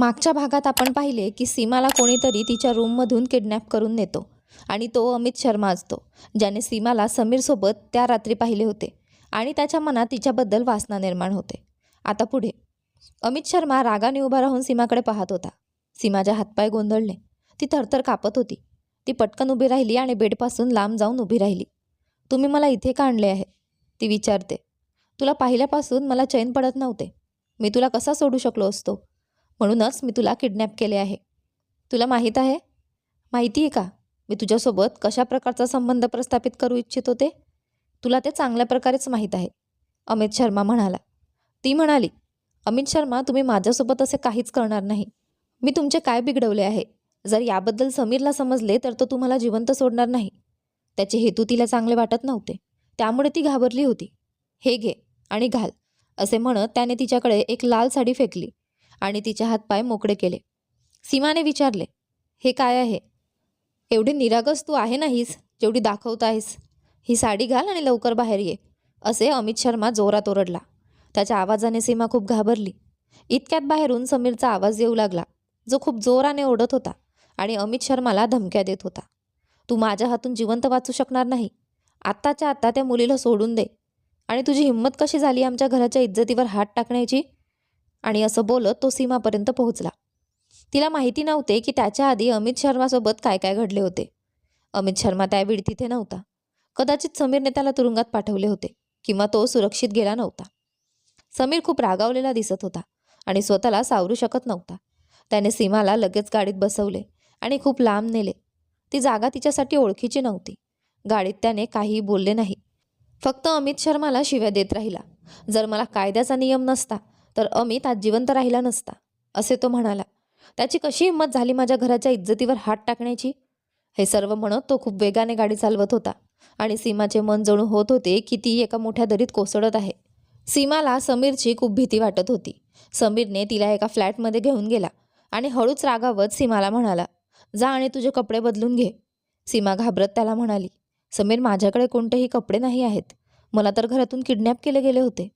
मागच्या भागात आपण पाहिले की सीमाला कोणीतरी तिच्या रूममधून किडनॅप करून नेतो आणि तो अमित शर्मा असतो ज्याने सीमाला समीरसोबत त्या रात्री पाहिले होते आणि त्याच्या मनात तिच्याबद्दल वासना निर्माण होते. आता पुढे. अमित शर्मा रागाने उभा राहून सीमाकडे पाहत होता. सीमाच्या हातपाय गोंधळले ती थरथर कापत होती. ती पटकन उभी राहिली आणि बेडपासून लांब जाऊन उभी राहिली. तुम्ही मला इथे का आणले आहे? ती विचारते. तुला पाहिल्यापासून मला चैन पडत नव्हते. मी तुला कसा सोडू शकलो असतो? म्हणूनच मी तुला किडनॅप केले आहे. तुला माहीत आहे? माहिती आहे का? मी तुझ्यासोबत कशा प्रकारचा संबंध प्रस्थापित करू इच्छित होते तुला ते चांगल्या प्रकारेच माहीत आहे अमित शर्मा म्हणाला. ती म्हणाली अमित शर्मा तुम्ही माझ्यासोबत असे काहीच करणार नाही. मी तुमचे काय बिघडवले आहे? जर याबद्दल समीरला समजले तर तो तुम्हाला जिवंत सोडणार नाही. त्याचे हेतू तिला चांगले वाटत नव्हते. त्यामुळे ती घाबरली होती. हे घे आणि घाल असे म्हणत त्याने तिच्याकडे एक लाल साडी फेकली. आणि तिचे हातपाय मोकळे केले. सीमाने विचारले हे काय आहे? एवढी निरागस तू आहे नाहीस जेवढी दाखवत आहेस. ही साडी घाल आणि लवकर बाहेर ये. असे अमित शर्मा जोरात ओरडला. त्याच्या आवाजाने सीमा खूप घाबरली. इतक्यात बाहेरून समीरचा आवाज येऊ लागला जो खूप जोराने ओढत होता आणि अमित शर्माला धमक्या देत होता. तू माझ्या हातून जिवंत वाचू शकणार नाही. आत्ताच्या आत्ता त्या मुलीला सोडून दे. आणि तुझी हिंमत कशी झाली आमच्या घराच्या इज्जतीवर हात टाकण्याची? आणि असं बोलत तो सीमापर्यंत पोहोचला. तिला माहिती नव्हते की त्याच्या आधी अमित शर्मासोबत काय काय घडले होते. अमित शर्मा त्यावेळी तिथे नव्हता. कदाचित समीरने त्याला तुरुंगात पाठवले होते किंवा तो सुरक्षित गेला नव्हता. समीर खूप रागावलेला दिसत होता आणि स्वतःला सावरू शकत नव्हता. त्याने सीमाला लगेच गाडीत बसवले आणि खूप लांब नेले. ती जागा तिच्यासाठी ओळखीची नव्हती. गाडीत त्याने काहीही बोलले नाही. फक्त अमित शर्माला शिव्या देत राहिला. जर मला कायद्याचा नियम नसता तर अमित आज जिवंत राहिला नसता असे तो म्हणाला. त्याची कशी हिंमत झाली माझ्या घराच्या इज्जतीवर हात टाकण्याची? हे सर्व म्हणत तो खूप वेगाने गाडी चालवत होता आणि सीमाचे मन जणू होत होते की ती एका मोठ्या दरीत कोसळत आहे. सीमाला समीरची खूप भीती वाटत होती. समीरने तिला एका फ्लॅटमध्ये घेऊन गेला आणि हळूच रागावत सीमाला म्हणाला जा आणि तुझे कपडे बदलून घे. सीमा घाबरत त्याला म्हणाली समीर माझ्याकडे कोणतेही कपडे नाही आहेत. मला तर घरातून किडनॅप केले गेले होते.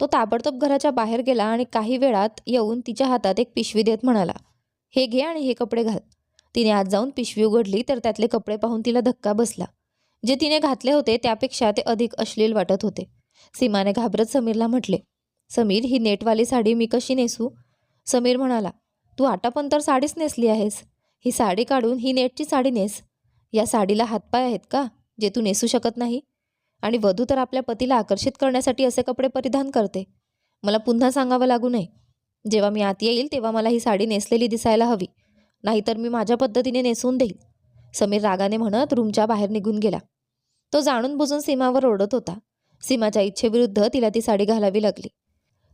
तो ताबडतोब घराच्या बाहेर गेला आणि काही वेळात येऊन तिच्या हातात एक पिशवी देत म्हणाला हे घे आणि हे कपडे घाल. तिने आज जाऊन पिशवी उघडली तर त्यातले कपडे पाहून तिला धक्का बसला. जे तिने घातले होते त्यापेक्षा ते अधिक अश्लील वाटत होते. सीमाने घाबरत समीरला म्हटले समीर ही नेटवाली साडी मी कशी नेसू? समीर म्हणाला तू आता पण तर साडीच नेसली आहेस. ही साडी काढून ही नेटची साडी नेस. या साडीला हातपाय आहेत का जे तू नेसू शकत नाही? आणि वधू तर आपल्या पतीला आकर्षित करण्यासाठी असे कपडे परिधान करते. मला पुन्हा सांगावं लागू नये. जेव्हा मी आत येईल तेव्हा मला ही साडी नेसलेली दिसायला हवी. नाहीतर मी माझ्या पद्धतीने नेसून देईल. समीर रागाने म्हणत रूमच्या बाहेर निघून गेला. तो जाणून बुजून सीमावर ओढत होता. सीमाच्या इच्छेविरुद्ध तिला ती साडी घालावी लागली.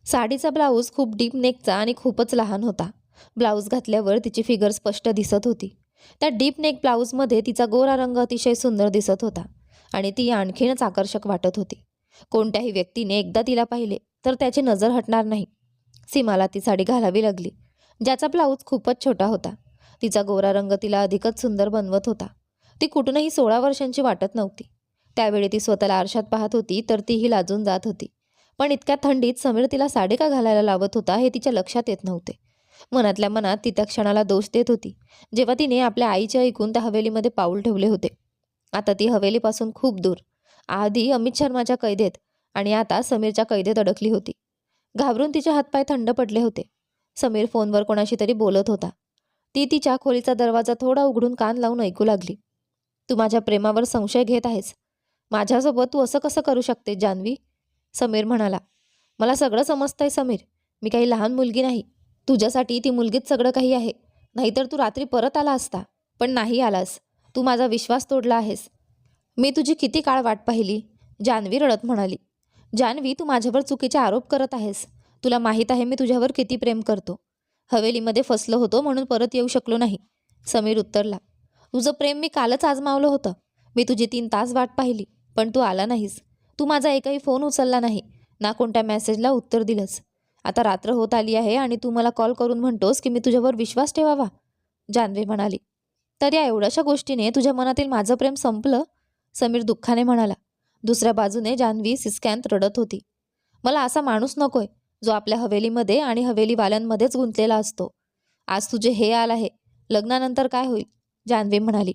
साडीचा ब्लाऊज खूप डीप नेकचा आणि खूपच लहान होता. ब्लाऊज घातल्यावर तिची फिगर स्पष्ट दिसत होती. त्या डीप नेक ब्लाऊजमध्ये तिचा गोरा रंग अतिशय सुंदर दिसत होता. आणि ती आणखीनच आकर्षक वाटत होती. कोणत्याही व्यक्तीने एकदा तिला पाहिले तर त्याची नजर हटणार नाही. सीमाला ती साडी घालावी लागली ज्याचा ब्लाऊज खूपच छोटा होता. तिचा गोरा रंग तिला अधिकच सुंदर बनवत होता. ती कुठूनही सोळा वर्षांची वाटत नव्हती. त्यावेळी ती स्वतःला आरशात पाहत होती तर तीही लाजून जात होती. पण इतक्या थंडीत समीर तिला साडी का घालायला लावत होता हे तिच्या लक्षात येत नव्हते. मनातल्या मनात ती त्या क्षणाला दोष देत होती जेव्हा तिने आपल्या आईच्या ऐकून त्या हवेलीमध्ये पाऊल ठेवले होते. आता ती हवेलीपासून खूप दूर. आधी अमित शर्माच्या कैदेत आणि आता समीरच्या कैदेत अडकली होती. घाबरून तिचे हातपाय थंड पडले होते. समीर फोनवर कोणाशी तरी बोलत होता. ती तिच्या खोलीचा दरवाजा थोडा उघडून कान लावून ऐकू लागली. तू माझ्या प्रेमावर संशय घेत आहेस. माझ्यासोबत तू असं कसं करू शकते जान्हवी? समीर म्हणाला. मला सगळं समजतंय समीर. मी काही लहान मुलगी नाही. तुझ्यासाठी ती मुलगीच सगळं काही आहे. नाहीतर तू रात्री परत आला असता. पण नाही आलास. तू माझा विश्वास तोडला आहेस. मी तुझी किती काळ वाट पाहिली? जान्हवी रडत म्हणाली. जान्हवी तू माझ्यावर चुकीचे आरोप करत आहेस. तुला माहीत आहे मी तुझ्यावर किती प्रेम करतो. हवेलीमध्ये फसलो होतो म्हणून परत येऊ शकलो नाही. समीर उत्तरला. तुझं प्रेम मी कालच आजमावलं होतं. मी तुझी तीन तास वाट पाहिली पण तू आला नाहीस. तू माझा एकही फोन उचलला नाही. ना कोणत्या मेसेजला उत्तर दिलंस. आता रात्र होत आली आहे आणि तू मला कॉल करून म्हणतोस की मी तुझ्यावर विश्वास ठेवावा. जान्हवी म्हणाली. तर या एवढ्याशा गोष्टीने तुझ्या मनातील माझं प्रेम संपलं? समीर दुःखाने म्हणाला दुसऱ्या बाजूने जान्हवी सिस्कॅन्त रडत होती. मला असा माणूस नकोय जो आपल्या हवेलीमध्ये आणि हवेलीवाल्यांमध्येच गुंतलेला असतो. आज तुझे हे आल आहे लग्नानंतर काय होईल? जान्हवी म्हणाली.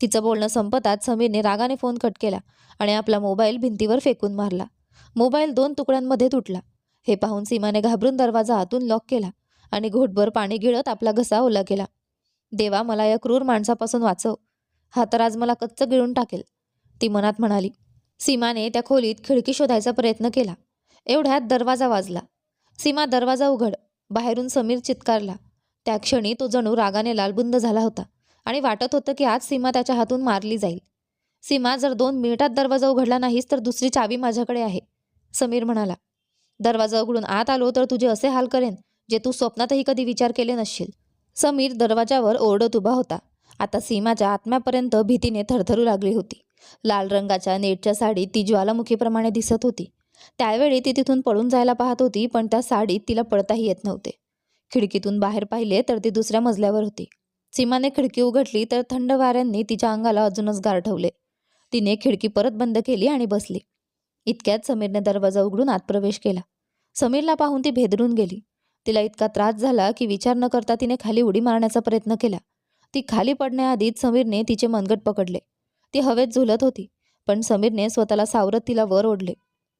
तिचं बोलणं संपताच समीरने रागाने फोन कट केला आणि आपला मोबाईल भिंतीवर फेकून मारला. मोबाईल दोन तुकड्यांमध्ये तुटला. हे पाहून सीमाने घाबरून दरवाजा आतून लॉक केला आणि घोटभर पाणी गिळत आपला घसा ओला केला. देवा मला या क्रूर माणसापासून वाचव. हा तर आज मला कच्च गिळून टाकेल. ती मनात म्हणाली सीमाने त्या खोलीत खिडकी शोधायचा प्रयत्न केला. एवढ्यात दरवाजा वाजला. सीमा दरवाजा उघड बाहेरून समीर चित्कारला. त्या क्षणी तो जणू रागाने लालबुंद झाला होता आणि वाटत होतं की आज सीमा त्याच्या हातून मारली जाईल. सीमा जर दोन मिनिटात दरवाजा उघडला नाहीस तर दुसरी चावी माझ्याकडे आहे. समीर म्हणाला दरवाजा उघडून आत आलो तर तुझे असे हाल करेन जे तू स्वप्नातही कधी विचार केले नसशील. समीर दरवाजावर ओरडत उभा होता. आता सीमाच्या आत्म्यापर्यंत भीतीने थरथरू लागली होती. लाल रंगाच्या नेटच्या साडीत ती ज्वालामुखीप्रमाणे दिसत होती. त्यावेळी ती तिथून पळून जायला पाहत होती पण त्या साडीत तिला पडताही येत नव्हते. खिडकीतून बाहेर पाहिले तर ती दुसऱ्या मजल्यावर होती. सीमाने खिडकी उघडली तर थंड वाऱ्यांनी तिच्या अंगाला अजूनच गारठवले तिने खिडकी परत बंद केली आणि बसली. इतक्यात समीरने दरवाजा उघडून आत प्रवेश केला. समीरला पाहून ती भेदरून गेली. तिला इतका त्रास झाला की विचार न करता तिने खाली उडी मारण्याचा प्रयत्न केला. ती खाली पडण्याआधीच समीरने तिचे मनगट पकडले. ती हवेत झुलत होती पण समीरने स्वतःला सावरत तिला वर ओढले.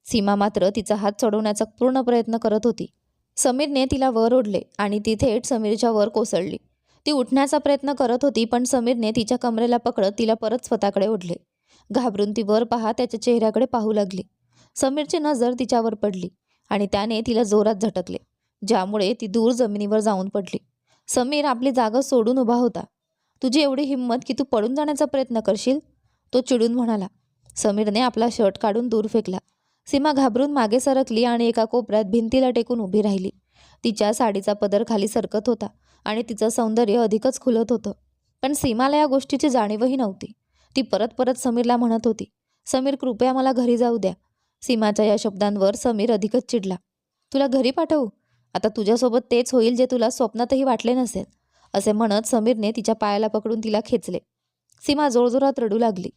सीमा मात्र तिचा हात चढवण्याचा पूर्ण प्रयत्न करत होती. समीरने तिला वर ओढले आणि ती थेट समीरच्या वर कोसळली. ती उठण्याचा प्रयत्न करत होती पण समीरने तिच्या कमरेला पकडत तिला परत स्वतःकडे ओढले. घाबरून ती वर पहा त्याच्या चेहऱ्याकडे पाहू लागली. समीरची नजर तिच्यावर पडली आणि त्याने तिला जोरात झटकले ज्यामुळे ती दूर जमिनीवर जाऊन पडली. समीर आपली जागा सोडून उभा होता. तुझी एवढी हिंमत की तू पडून जाण्याचा प्रयत्न करशील? तो चिडून म्हणाला समीरने आपला शर्ट काढून दूर फेकला. सीमा घाबरून मागे सरकली आणि एका कोपऱ्यात भिंतीला टेकून उभी राहिली. तिच्या साडीचा पदर खाली सरकत होता आणि तिचं सौंदर्य अधिकच खुलत होतं. पण सीमाला या गोष्टीची जाणीवही नव्हती. ती परत परत समीरला म्हणत होती समीर कृपया मला घरी जाऊ द्या. सीमाच्या या शब्दांवर समीर अधिकच चिडला. तुला घरी पाठवू? आता तुझ्यासोबत तेच होईल जे तुला स्वप्नातही वाटले नसेल असे म्हणत समीरने तिच्या पायाला पकडून तिला खेचले. सीमा जोरजोरात रडू लागली.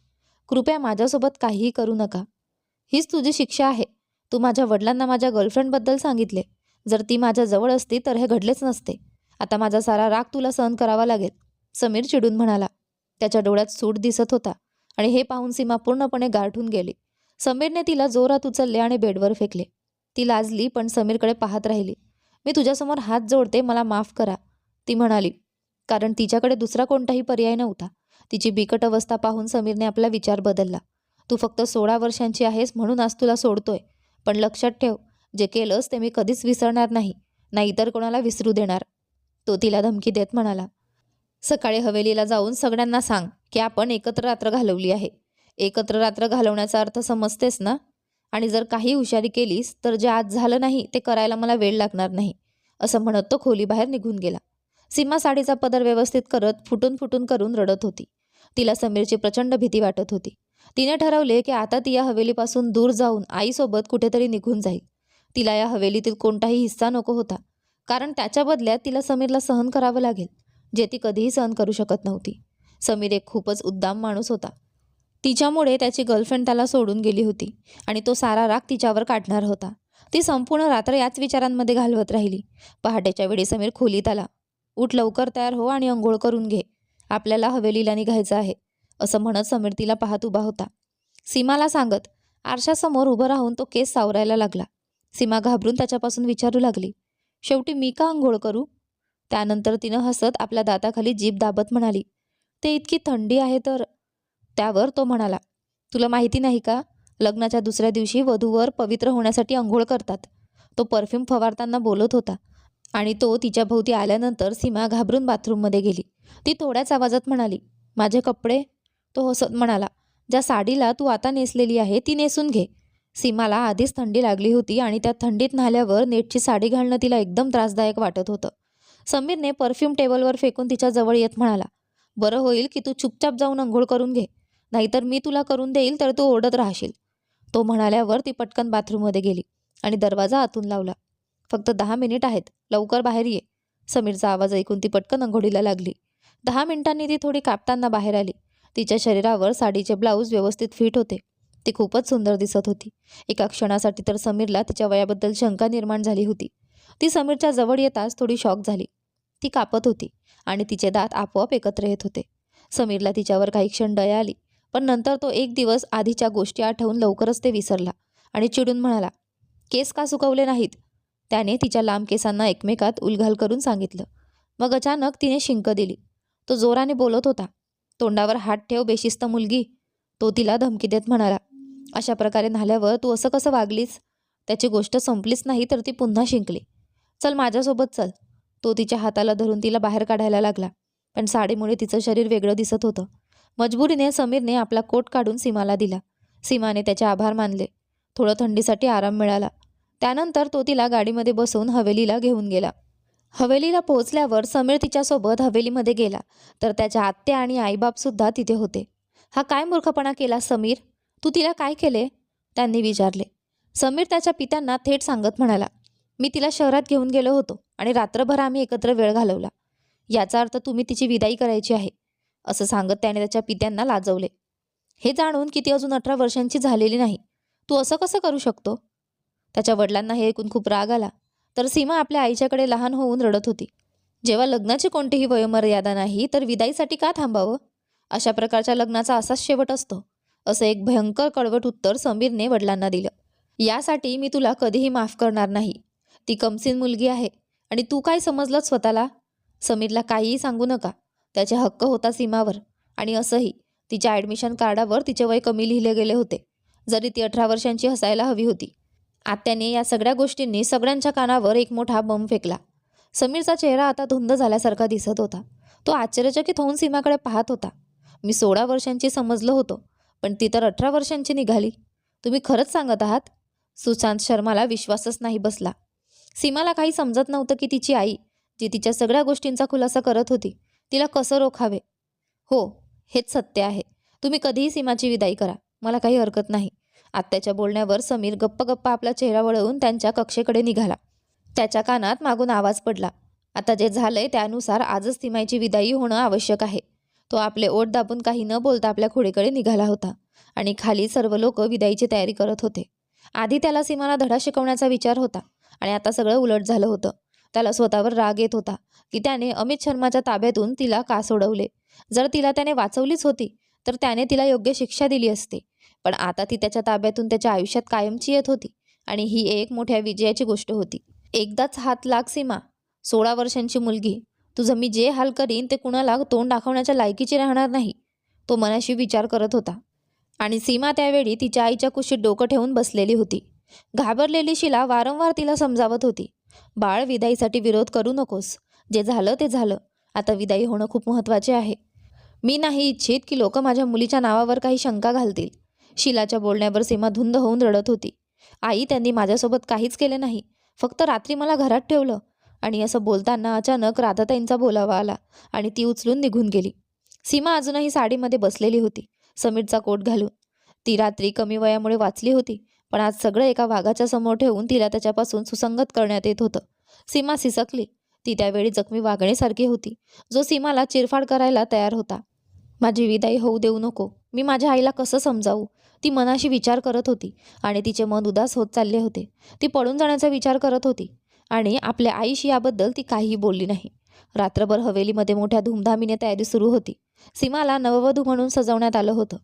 कृपया माझ्यासोबत काहीही करू नका. हीच तुझी शिक्षा आहे. तू माझ्या वडिलांना माझ्या गर्लफ्रेंडबद्दल सांगितले. जर ती माझ्याजवळ असती तर हे घडलेच नसते. आता माझा सारा राग तुला सहन करावा लागेल. समीर चिडून म्हणाला. त्याच्या डोळ्यात सूट दिसत होता आणि हे पाहून सीमा पूर्णपणे गारठून गेली. समीरने तिला जोरात उचलले आणि बेडवर फेकले. ती लाजली पण समीरकडे पाहत राहिली. मी तुझ्यासमोर हात जोडते मला माफ करा ती म्हणाली. कारण तिच्याकडे दुसरा कोणताही पर्याय नव्हता. तिची बिकट अवस्था पाहून समीरने आपला विचार बदलला. तू फक्त सोळा वर्षांची आहेस म्हणून आज तुला सोडतोय. पण लक्षात ठेव जे केलंस ते मी कधीच विसरणार नाही ना इतर कोणाला विसरू देणार. तो तिला धमकी देत म्हणाला सकाळी हवेलीला जाऊन सगळ्यांना सांग की आपण एकत्र रात्र घालवली आहे. एकत्र रात्र घालवण्याचा अर्थ समजतेस ना? आणि जर काही हुशारी केलीस तर जे आज झालं नाही ते करायला मला वेळ लागणार नाही असं म्हणत तो खोलीबाहेर निघून गेला. सीमा साडीचा पदर व्यवस्थित करत फुटून फुटून करून रडत होती. तिला समीरची प्रचंड भीती वाटत होती. तिने ठरवले की आता ती या हवेलीपासून दूर जाऊन आईसोबत कुठेतरी निघून जाईल. तिला या हवेलीतील कोणताही हिस्सा नको होता कारण त्याच्या बदल्यात तिला समीरला सहन करावं लागेल जे ती कधीही सहन करू शकत नव्हती. समीर एक खूपच उद्दाम माणूस होता. तिच्यामुळे त्याची गर्लफ्रेंड त्याला सोडून गेली होती आणि तो सारा राग तिच्यावर काढणार होता. ती संपूर्ण रात्र याच विचारांमध्ये घालवत राहिली. पहाटेच्या वेळी समीर खोलीत आला. उठ लवकर तयार हो आणि अंघोळ करून घे. आपल्याला हवेलीला निघायचं आहे असं म्हणत समीर तिला पाहत उभा होता. सीमाला सांगत आरशासमोर उभं राहून तो केस सावरायला लागला. सीमा घाबरून त्याच्यापासून विचारू लागली. शेवटी मी का अंघोळ करू? त्यानंतर तिनं हसत आपल्या दाताखाली जीभ दाबत म्हणाली ते इतकी थंडी आहे तर? त्यावर तो म्हणाला तुला माहिती नाही का लग्नाच्या दुसऱ्या दिवशी वधूवर पवित्र होण्यासाठी अंघोळ करतात. तो परफ्यूम फवारताना बोलत होता आणि तो तिच्या भोवती आल्यानंतर सीमा घाबरून बाथरूममध्ये गेली. ती थोड्याच आवाजात म्हणाली माझे कपडे? तो हसत म्हणाला ज्या साडीला तू आता नेसलेली आहे ती नेसून घे. सीमाला आधीच थंडी लागली होती आणि त्या थंडीत न्हाल्यावर नेटची साडी घालणं तिला एकदम त्रासदायक वाटत होतं. समीरने परफ्यूम टेबलवर फेकून तिच्या जवळ येत म्हणाला बरं होईल की तू चुपचाप जाऊन अंघोळ करून घे नाहीतर मी तुला करून देईल तर तू ओढत राहशील. तो म्हणाल्यावर ती पटकन बाथरूममध्ये गेली आणि दरवाजा आतून लावला. फक्त दहा मिनिट आहेत. लवकर बाहेर ये. समीरचा आवाज ऐकून ती पटकन अंघोळीला लागली. दहा मिनिटांनी ती थोडी कापताना बाहेर आली. तिच्या शरीरावर साडीचे ब्लाऊज व्यवस्थित फिट होते. ती खूपच सुंदर दिसत होती. एका क्षणासाठी तर समीरला तिच्या वयाबद्दल शंका निर्माण झाली होती. ती समीरच्या जवळ येताच थोडी शॉक झाली. ती कापत होती आणि तिचे दात आपोआप एकत्र येत होते. समीरला तिच्यावर काही क्षण दया आली पण नंतर तो एक दिवस आधीच्या गोष्टी आठवून लवकरच ते विसरला आणि चिडून म्हणाला केस का सुकवले नाहीत? त्याने तिच्या लांब केसांना एकमेकात उलघाल करून सांगितलं. मग अचानक तिने शिंक दिली. तो जोराने बोलत होता तोंडावर हात ठेव बेशिस्त मुलगी. तो तिला धमकी देत म्हणाला अशा प्रकारे न्हाल्यावर तू असं कसं वागलीस? त्याची गोष्ट संपलीच नाही तर ती पुन्हा शिंकली. चल माझ्यासोबत चल. तो तिच्या हाताला धरून तिला बाहेर काढायला लागला पण साडीमुळे तिचं शरीर वेगळं दिसत होतं. मजबुरीने समीरने आपला कोट काढून सीमाला दिला. सीमाने त्याचे आभार मानले. थोडं थंडीसाठी आराम मिळाला. त्यानंतर तो तिला गाडीमध्ये बसवून हवेलीला घेऊन गेला. हवेलीला पोहोचल्यावर समीर तिच्यासोबत हवेलीमध्ये गेला तर त्याच्या आत्या आणि आईबापसुद्धा तिथे होते. हा काय मूर्खपणा केला समीर? तू तिला काय केले? त्यांनी विचारले. समीर त्याच्या पित्यांना थेट सांगत म्हणाला मी तिला शहरात घेऊन गेलो होतो आणि रात्रभर आम्ही एकत्र वेळ घालवला. याचा अर्थ तुम्ही तिची विदाई करायची आहे असं सांगत त्याने त्याच्या पित्यांना लाजवले. हे जाणून की ती अजून अठरा वर्षांची झालेली नाही. तू असं कसं करू शकतो? त्याच्या वडिलांना हे ऐकून खूप राग आला. तर सीमा आपल्या आईच्याकडे लहान होऊन रडत होती. जेव्हा लग्नाची कोणतीही वयोमर्यादा नाही तर विदाईसाठी का थांबावं? अशा प्रकारच्या लग्नाचा असाच शेवट असतो असं एक भयंकर कडवट उत्तर समीरने वडिलांना दिलं. यासाठी मी तुला कधीही माफ करणार नाही. ती कमसीन मुलगी आहे आणि तू काय समजलं स्वतःला? समीरला काहीही सांगू नका. त्याचे हक्क होता सीमावर आणि असंही तिच्या ॲडमिशन कार्डावर तिचे वय कमी लिहिले गेले होते. जरी ती अठरा वर्षांची हसायला हवी होती आत्याने या सगळ्या गोष्टींनी सगळ्यांच्या कानावर एक मोठा बम फेकला. समीरचा चेहरा आता धुंद झाल्यासारखा दिसत होता. तो आश्चर्यचकित होऊन सीमाकडे पाहत होता. मी सोळा वर्षांची समजलो होतो पण ती तर अठरा वर्षांची निघाली. तुम्ही खरंच सांगत आहात? सुशांत शर्माला विश्वासच नाही बसला. सीमाला काही समजत नव्हतं की तिची आई जी तिच्या सगळ्या गोष्टींचा खुलासा करत होती तिला कसं रोखावे? हो हेच सत्य आहे. तुम्ही कधीही सीमाची विदाई करा. मला काही हरकत नाही. आत्याच्या बोलण्यावर समीर गप्प गप्पा आपला चेहरा वळवून त्यांच्या कक्षेकडे निघाला. त्याच्या कानात मागून आवाज पडला. आता जे झालंय त्यानुसार आजच तिमाईची विदाई होणं आवश्यक आहे. तो आपले ओट दाबून काही न बोलता आपल्या खोडीकडे निघाला होता आणि खाली सर्व लोक विदाईची तयारी करत होते. आधी त्याला सीमाला धडा शिकवण्याचा विचार होता आणि आता सगळं उलट झालं होतं. त्याला स्वतःवर राग येत होता की त्याने अमित शर्माच्या ताब्यातून तिला का सोडवले? जर तिला त्याने वाचवलीच होती तर त्याने तिला योग्य शिक्षा दिली असती. पण आता ती त्याच्या ताब्यातून त्याच्या आयुष्यात कायमची येत होती आणि ही एक मोठ्या विजयाची गोष्ट होती. एकदाच हात लाग सीमा. सोळा वर्षांची मुलगी. तुझं मी जे हाल करीन ते कुणाला तोंड दाखवण्याच्या लायकीची राहणार नाही तो मनाशी विचार करत होता. आणि सीमा त्यावेळी तिच्या आईच्या कुशीत डोकं ठेवून बसलेली होती. घाबरलेली शिला वारंवार तिला समजावत होती. बाळ विदाईसाठी विरोध करू नकोस. जे झालं ते झालं. आता विदाई होणं खूप महत्त्वाचे आहे. मी नाही इच्छित की लोक माझ्या मुलीच्या नावावर काही शंका घालतील. शिलाच्या बोलण्यावर सीमा धुंद होऊन रडत होती. आई त्यांनी माझ्यासोबत काहीच केले नाही. फक्त रात्री मला घरात ठेवलं. आणि असं बोलताना अचानक राधाताईंचा बोलावा आला आणि ती उचलून निघून गेली. सीमा अजूनही साडीमध्ये बसलेली होती समीरचा कोट घालून. ती रात्री कमी वयामुळे वाचली होती पण आज सगळं एका वाघाच्या समोर ठेवून तिला त्याच्यापासून सुसंगत करण्यात येत होतं. सीमा सिसकली. ती त्यावेळी जखमी वागणेसारखी होती जो सीमाला चिरफाड करायला तयार होता. माझी विदाई होऊ देऊ नको. मी माझ्या आईला कसं समजावू? ती मनाशी विचार करत होती आणि तिचे मन उदास होत चालले होते. ती पळून जाण्याचा विचार करत होती आणि आपल्या आईशी याबद्दल ती काहीही बोलली नाही. रात्रभर हवेलीमध्ये मोठ्या धूमधामीने तयारी सुरू होती. सीमाला नववधू म्हणून सजवण्यात आलं होतं.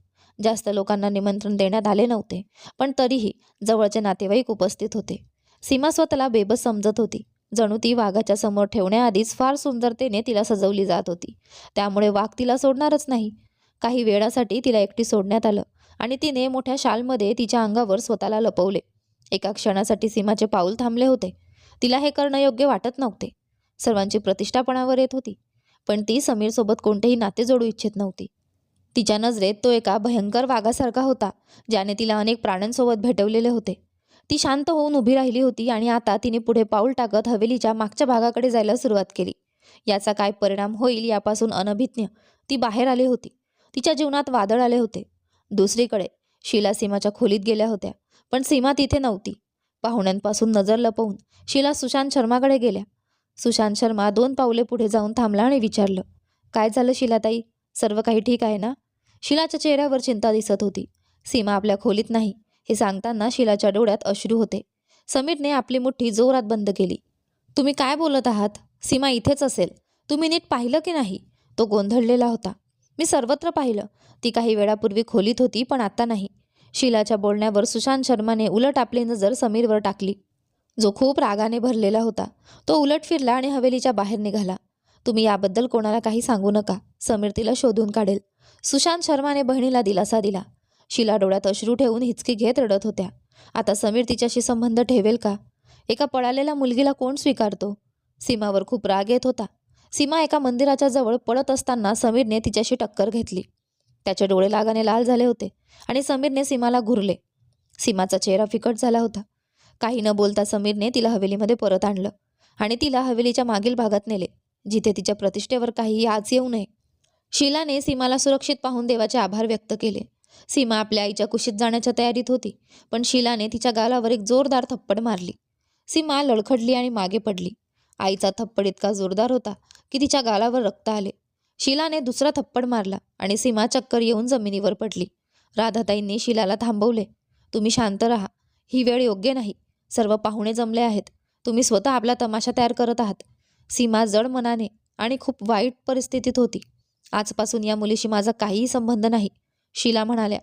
जास्त लोकांना निमंत्रण देण्यात आले नव्हते पण तरीही जवळचे नातेवाईक उपस्थित होते. सीमा स्वतःला बेबस समजत होती. जणू ती वाघाच्या समोर ठेवण्याआधीच फार सुंदरतेने तिला सजवली जात होती. त्यामुळे वाघ तिला सोडणारच नाही. काही वेळासाठी तिला एकटी सोडण्यात आलं. आणि तिने मोठ्या शालमध्ये तिच्या अंगावर स्वतःला लपवले. एका क्षणासाठी सीमाचे पाऊल थांबले होते. तिला हे करणं योग्य वाटत नव्हते. सर्वांची प्रतिष्ठापणावर येत होती. पण ती समीरसोबत कोणतेही नाते जोडू इच्छित नव्हती. तिच्या नजरेत तो एका भयंकर वाघासारखा होता ज्याने तिला अनेक प्राण्यांसोबत भेटवलेले होते. ती शांत होऊन उभी राहिली होती आणि आता तिने पुढे पाऊल टाकत हवेलीच्या मागच्या भागाकडे जायला सुरुवात केली. याचा काय परिणाम होईल यापासून अनभिज्ञ ती बाहेर आली होती. तिच्या जीवनात वादळ आले होते. दुसरीकडे. शिला सीमाच्या खोलीत गेल्या होत्या पण सीमा तिथे नव्हती. पाहुण्यांपासून नजर लपवून शिला सुशांत शर्माकडे गेल्या. सुशांत शर्मा दोन पावले पुढे जाऊन थांबला आणि विचारलं काय झालं शिलाताई? सर्व काही ठीक आहे ना? शिलाच्या चेहऱ्यावर चिंता दिसत होती. सीमा आपल्या खोलीत नाही हे सांगताना शिलाच्या डोळ्यात अश्रू होते. समीरने आपली मुठ्ठी जोरात बंद केली. तुम्ही काय बोलत आहात? सीमा इथेच असेल. तुम्ही नीट पाहिलं की नाही? तो गोंधळलेला होता. मी सर्वत्र पाहिलं. ती काही वेळापूर्वी खोलीत होती पण आता नाही. शिलाच्या बोलण्यावर सुशांत शर्माने उलट आपली नजर समीरवर टाकली. जो खूप रागाने भरलेला होता तो उलट फिरला आणि हवेलीच्या बाहेर निघाला. तुम्ही याबद्दल कोणाला काही सांगू नका समीर तिला शोधून काढेल. सुशांत शर्माने बहिणीला दिलासा दिला. शिला डोळ्यात अश्रू ठेवून हिचकी घेत रडत होत्या. आता समीर तिच्याशी संबंध ठेवेल का? एका पळालेल्या मुलगीला कोण स्वीकारतो? सीमावर खूप राग येत होता. सीमा एका मंदिराच्या जवळ पडत असताना समीरने तिच्याशी टक्कर घेतली. त्याचे डोळे लागाने लाल झाले होते आणि समीरने सीमाला घुरले. सीमाचा चेहरा फिकट झाला होता. काही न बोलता समीरने तिला हवेलीमध्ये परत आणलं आणि तिला हवेलीच्या मागील भागात नेले जिथे तिच्या प्रतिष्ठेवर काही आज येऊ नये. शीलाने सीमाला सुरक्षित पाहून देवाचे आभार व्यक्त केले. सीमा आपल्या आईच्या कुशीत जाण्याच्या तयारीत होती पण शीलाने तिच्या गालावर एक जोरदार थप्पड मारली. सीमा लडखडली आणि मागे पडली. आईचा थप्पड इतका जोरदार होता की तिच्या गालावर रक्त आले. शीलाने दुसरा थप्पड मारला आणि सीमा चक्कर येऊन जमिनीवर पडली. राधाताईंनी शीलाला थांबवले. तुम्ही शांत राहा. ही वेळ योग्य नाही. सर्व पाहुणे जमले आहेत. तुम्ही स्वतः आपला तमाशा तयार करत आहात. सीमा जड मनाने आणि खूप वाईट परिस्थितीत होती. आजपासून या मुलीशी माझा काहीही संबंध नाही. शीला म्हणाल्या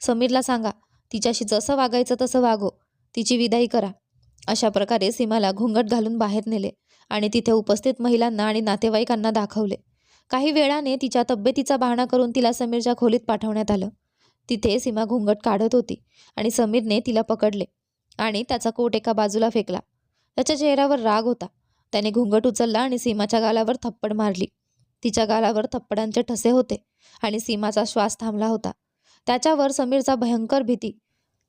समीरला सांगा तिच्याशी जसं वागायचं तसं वागो. तिची विदाई करा. अशा प्रकारे सीमाला घुंगट घालून बाहेर नेले. आणि तिथे उपस्थित महिलांना आणि नातेवाईकांना दाखवले. काही वेळाने तिच्या तब्येतीचा बहाणा करून तिला समीरच्या खोलीत पाठवण्यात आलं. तिथे सीमा घुंगट काढत होती आणि समीरने तिला पकडले आणि त्याचा कोट एका बाजूला फेकला. त्याच्या चेहऱ्यावर राग होता. त्याने घुंगट उचलला आणि सीमाच्या गालावर थप्पड मारली. तिच्या गालावर थप्पडांचे ठसे होते आणि सीमाचा श्वास थांबला होता. त्याच्यावर समीरचा भयंकर भीती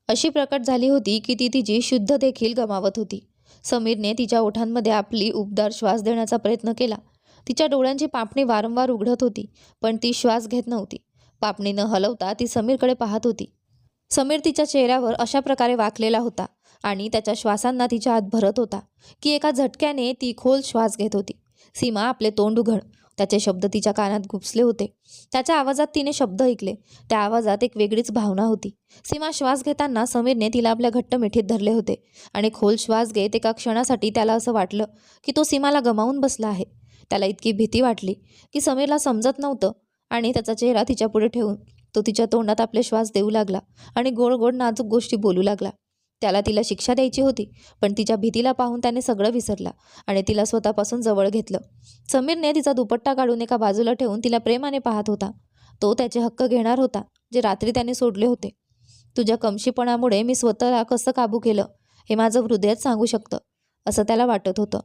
अशी प्रकट झाली होती की ती तिची शुद्ध देखील गमावत होती. समीरने तिच्या ओठांमध्ये आपली उबदार श्वास देण्याचा प्रयत्न केला. तिच्या डोळ्यांची पापणी वारंवार उघडत होती पण ती श्वास घेत नव्हती. पापणी न हलवता ती समीरकडे पाहत होती. समीर तिच्या चेहऱ्यावर अशा प्रकारे वाकलेला होता आणि त्याच्या श्वासांना तिच्या आत भरत होता की एका झटक्याने ती खोल श्वास घेत होती. सीमा आपले तोंड उघड त्याचे शब्द तिच्या कानात घुपसले होते. त्याच्या आवाजात तिने शब्द ऐकले. त्या आवाजात एक वेगळीच भावना होती. सीमा श्वास घेताना समीरने तिला आपल्या घट्ट मिठीत धरले होते आणि खोल श्वास घेत एका क्षणासाठी त्याला असं वाटलं की तो सीमाला गमावून बसला आहे. त्याला इतकी भीती वाटली की समीरला समजत नव्हतं आणि त्याचा चेहरा तिच्यापुढे ठेवून तो तिच्या तोंडात आपले श्वास देऊ लागला आणि गोड गोड नाजूक गोष्टी बोलू लागला. त्याला तिला शिक्षा द्यायची होती पण तिच्या भीतीला पाहून त्याने सगळं विसरला आणि तिला स्वतःपासून जवळ घेतलं. समीरने तिचा दुपट्टा काढून एका बाजूला ठेवून तिला प्रेमाने पाहत होता. तो त्याचे हक्क घेणार होता जे रात्री त्याने सोडले होते. तुझ्या कमशीपणामुळे मी स्वतःला कसं काबू केलं हे माझं हृदयच सांगू शकतं असं त्याला वाटत होतं.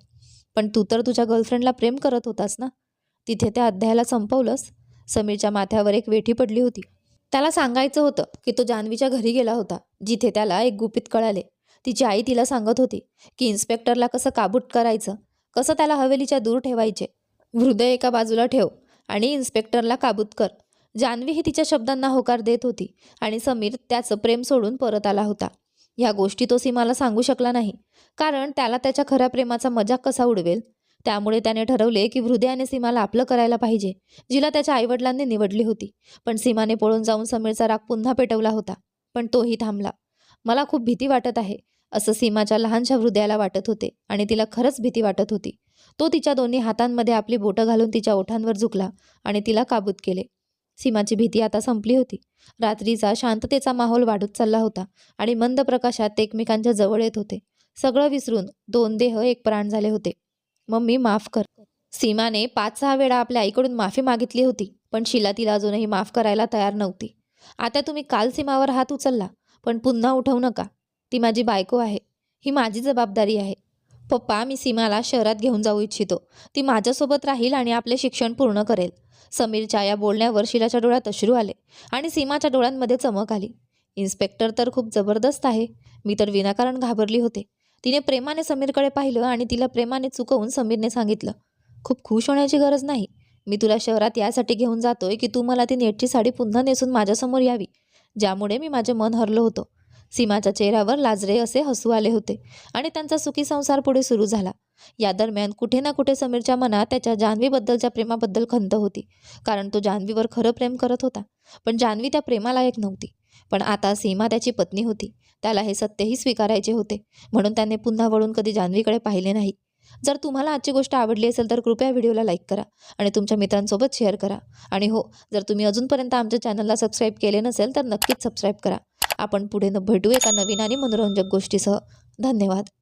पण तू तर तुझ्या गर्लफ्रेंडला प्रेम करत होतास ना? तिथे त्या अध्यायाला संपवलंस? समीरच्या माथ्यावर एक वेठी पडली होती. त्याला सांगायचं होतं की तो जान्हवीच्या घरी गेला होता जिथे त्याला एक गुपित कळाले. तिची आई तिला सांगत होती की इन्स्पेक्टरला कसं काबूट करायचं कसं त्याला हवेलीच्या दूर ठेवायचे. हृदय एका बाजूला ठेव आणि इन्स्पेक्टरला काबूत कर. जान्हवी ही तिच्या शब्दांना होकार देत होती आणि समीर त्याचं प्रेम सोडून परत आला होता. ह्या गोष्टी तो सीमाला सांगू शकला नाही. कारण त्याला त्याच्या खऱ्या प्रेमाचा मजाक कसा उडवेल? त्यामुळे त्याने ठरवले की हृदयाने सीमाला आपलं करायला पाहिजे जिला त्याच्या आईवडिलांनी निवडली होती. पण सीमाने पळून जाऊन समीरचा राग पुन्हा पेटवला होता पण तोही थांबला. मला खूप भीती वाटत आहे असं सीमाच्या लहानशा हृदयाला वाटत होते आणि तिला खरंच भीती वाटत होती. तो तिच्या दोन्ही हातांमध्ये आपली बोटं घालून तिच्या ओठांवर झुकला आणि तिला काबूत केले. सीमाची भीती आता संपली होती. रात्रीचा शांततेचा माहोल वाढत चालला होता आणि मंद प्रकाशात एकमेकांच्या जवळ येत होते. सगळं विसरून दोन देह एक प्राण झाले होते. मम्मी माफ कर. सीमाने पाच सहा वेळा आपल्या आईकडून माफी मागितली होती पण शिला तिला अजूनही माफ करायला तयार नव्हती. आता तुम्ही काल सीमावर हात उचलला पण पुन्हा उठवू नका. ती माझी बायको आहे. ही माझी जबाबदारी आहे. पप्पा मी सीमाला शहरात घेऊन जाऊ इच्छितो. ती माझ्यासोबत राहील आणि आपले शिक्षण पूर्ण करेल. समीरच्या या बोलण्यावर शिलाच्या डोळ्यात अश्रू आले आणि सीमाच्या डोळ्यांमध्ये चमक आली. इन्स्पेक्टर तर खूप जबरदस्त आहे. मी तर विनाकारण घाबरली होते. तिने प्रेमाने समीरकडे पाहिलं आणि तिला प्रेमाने चुकवून समीरने सांगितलं खूप खुश होण्याची गरज नाही. मी तुला शहरात यासाठी घेऊन जातोय की तू मला ती नेटची साडी पुन्हा नेसून माझ्यासमोर यावी ज्यामुळे मी माझे मन हरलो होतो. सीमाच्या चेहऱ्यावर लाजरे असे हसू आले होते आणि त्यांचा सुखी संसार पुढे सुरू झाला. या दरम्यान कुठे ना कुठे समीरच्या मनात त्याच्या जान्हवीबद्दलच्या प्रेमाबद्दल खंत होती कारण तो जान्हवीवर खरं प्रेम करत होता. पण जान्हवी त्या प्रेमालायक नव्हती. पण आता सीमा त्याची पत्नी होती. त्याला हे सत्यही स्वीकारायचे होते. म्हणून त्याने पुन्हा वळून कधी जान्हवीकडे पाहिले नाही. जर तुम्हाला आजची गोष्ट आवडली असेल तर कृपया व्हिडिओला लाईक करा आणि तुमच्या मित्रांसोबत शेअर करा. आणि हो जर तुम्ही अजूनपर्यंत आमच्या चॅनलला सबस्क्राईब केले नसेल तर नक्कीच सबस्क्राईब करा. आपण पुढे न भेटू एका नवीन आणि मनोरंजक गोष्टीसह. धन्यवाद.